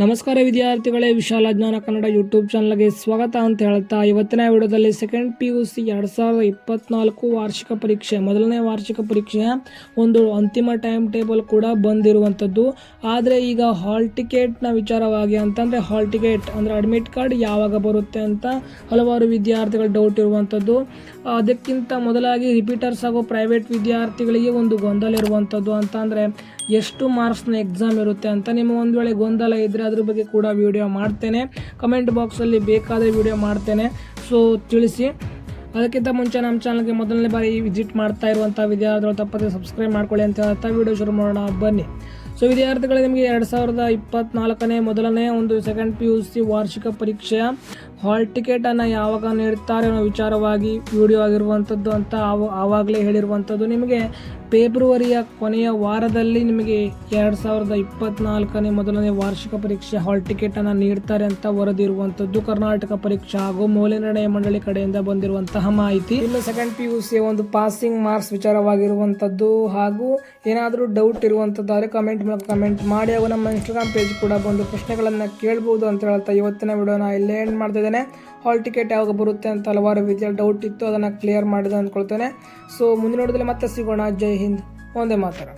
ನಮಸ್ಕಾರ ವಿದ್ಯಾರ್ಥಿಗಳೇ, ವಿಶಾಲ ಜ್ಞಾನ ಕನ್ನಡ ಯೂಟ್ಯೂಬ್ ಚಾನಲ್ಗೆ ಸ್ವಾಗತ ಅಂತ ಹೇಳ್ತಾ ಇವತ್ತಿನ ವಿಡಿಯೋದಲ್ಲಿ ಸೆಕೆಂಡ್ ಪಿ ಯು ಸಿ ಎರಡು ಸಾವಿರದ ಇಪ್ಪತ್ನಾಲ್ಕು ವಾರ್ಷಿಕ ಪರೀಕ್ಷೆ, ಮೊದಲನೇ ವಾರ್ಷಿಕ ಪರೀಕ್ಷೆಯ ಒಂದು ಅಂತಿಮ ಟೈಮ್ ಟೇಬಲ್ ಕೂಡ ಬಂದಿರುವಂಥದ್ದು. ಆದರೆ ಈಗ ಹಾಲ್ ಟಿಕೆಟ್ನ ವಿಚಾರವಾಗಿ ಅಂತಂದರೆ ಹಾಲ್ ಟಿಕೆಟ್ ಅಂದರೆ ಅಡ್ಮಿಟ್ ಕಾರ್ಡ್ ಯಾವಾಗ ಬರುತ್ತೆ ಅಂತ ಹಲವಾರು ವಿದ್ಯಾರ್ಥಿಗಳು ಡೌಟ್ ಇರುವಂಥದ್ದು. ಅದಕ್ಕಿಂತ ಮೊದಲಾಗಿ ರಿಪೀಟರ್ಸ್ ಹಾಗೂ ಪ್ರೈವೇಟ್ ವಿದ್ಯಾರ್ಥಿಗಳಿಗೆ ಒಂದು ಗೊಂದಲ ಇರುವಂಥದ್ದು ಅಂತ ಎಷ್ಟು ಮಾರ್ಕ್ಸ್ನ ಎಕ್ಸಾಮ್ ಇರುತ್ತೆ ಅಂತ ನಿಮ್ಮ ಒಂದು ವೇಳೆ ಗೊಂದಲ ಇದ್ದರೆ ಅದ್ರ ಬಗ್ಗೆ ಕೂಡ ವಿಡಿಯೋ ಮಾಡ್ತೇನೆ. ಕಮೆಂಟ್ ಬಾಕ್ಸಲ್ಲಿ ಬೇಕಾದರೆ ವಿಡಿಯೋ ಮಾಡ್ತೇನೆ. ಸೊ ತಿಳಿಸಿ. ಅದಕ್ಕಿಂತ ಮುಂಚೆ ನಮ್ಮ ಚಾನಲ್ಗೆ ಮೊದಲನೇ ಬಾರಿ ವಿಸಿಟ್ ಮಾಡ್ತಾ ಇರುವಂಥ ವಿದ್ಯಾರ್ಥಿಗಳು ತಪ್ಪದೆ ಸಬ್ಸ್ಕ್ರೈಬ್ ಮಾಡ್ಕೊಳ್ಳಿ ಅಂತ ಹೇಳ್ತಾ ವಿಡಿಯೋ ಶುರು ಮಾಡೋಣ. ಬನ್ನಿ. ಸೊ ವಿದ್ಯಾರ್ಥಿಗಳು, ನಿಮಗೆ ಎರಡು ಸಾವಿರದ ಇಪ್ಪತ್ನಾಲ್ಕನೇ ಮೊದಲನೇ ಒಂದು ಸೆಕೆಂಡ್ ಪಿ ಯು ಸಿ ವಾರ್ಷಿಕ ಪರೀಕ್ಷೆಯ ಹಾಲ್ ಟಿಕೆಟನ್ನು ಯಾವಾಗ ನೀಡ್ತಾರೆ ಅನ್ನೋ ವಿಚಾರವಾಗಿ ವಿಡಿಯೋ ಆಗಿರುವಂಥದ್ದು ಅಂತ ಆವ ಆವಾಗಲೇ ಹೇಳಿರುವಂಥದ್ದು ನಿಮಗೆ ಫೆಬ್ರವರಿಯ ಕೊನೆಯ ವಾರದಲ್ಲಿ ನಿಮಗೆ ಎರಡು ಸಾವಿರದ ಇಪ್ಪತ್ನಾಲ್ಕನೇ ಮೊದಲನೇ ವಾರ್ಷಿಕ ಪರೀಕ್ಷೆ ಹಾಲ್ ಟಿಕೆಟನ್ನು ನೀಡ್ತಾರೆ ಅಂತ ವರದಿ ಇರುವಂಥದ್ದು ಕರ್ನಾಟಕ ಪರೀಕ್ಷಾ ಹಾಗೂ ಮೌಲ್ಯನಿರ್ಣಯ ಮಂಡಳಿ ಕಡೆಯಿಂದ ಬಂದಿರುವಂತಹ ಮಾಹಿತಿ. ಇನ್ನು ಸೆಕೆಂಡ್ ಪಿ ಯು ಸಿ ಒಂದು ಪಾಸಿಂಗ್ ಮಾರ್ಕ್ಸ್ ವಿಚಾರವಾಗಿರುವಂಥದ್ದು ಹಾಗೂ ಏನಾದರೂ ಡೌಟ್ ಇರುವಂಥದ್ದಾದ್ರೆ ಕಮೆಂಟ್ ಮೂಲಕ ಕಮೆಂಟ್ ಮಾಡಿ ಹಾಗೂ ನಮ್ಮ ಇನ್ಸ್ಟಾಗ್ರಾಮ್ ಪೇಜ್ ಕೂಡ ಬಂದು ಪ್ರಶ್ನೆಗಳನ್ನು ಕೇಳ್ಬೋದು ಅಂತ ಹೇಳ್ತಾ ಇವತ್ತಿನ ವಿಡಿಯೋನ ಇಲ್ಲೇ ಎಂಡ್ ಮಾಡ್ತಿದ್ದೇನೆ. ಹಾಲ್ ಟಿಕೆಟ್ ಯಾವಾಗ ಬರುತ್ತೆ ಅಂತ ಹಲವಾರು ರೀತಿಯ ಡೌಟ್ ಇತ್ತು, ಅದನ್ನು ಕ್ಲಿಯರ್ ಮಾಡಿದೆ ಅಂದ್ಕೊಳ್ತೇನೆ. ಸೊ ಮುಂದಿನ ನೋಡಿದ್ರೆ ಮತ್ತೆ ಸಿಗೋಣ. ಜೈ ಹಿಂದ್ ಒಂದೇ ಮಾತರ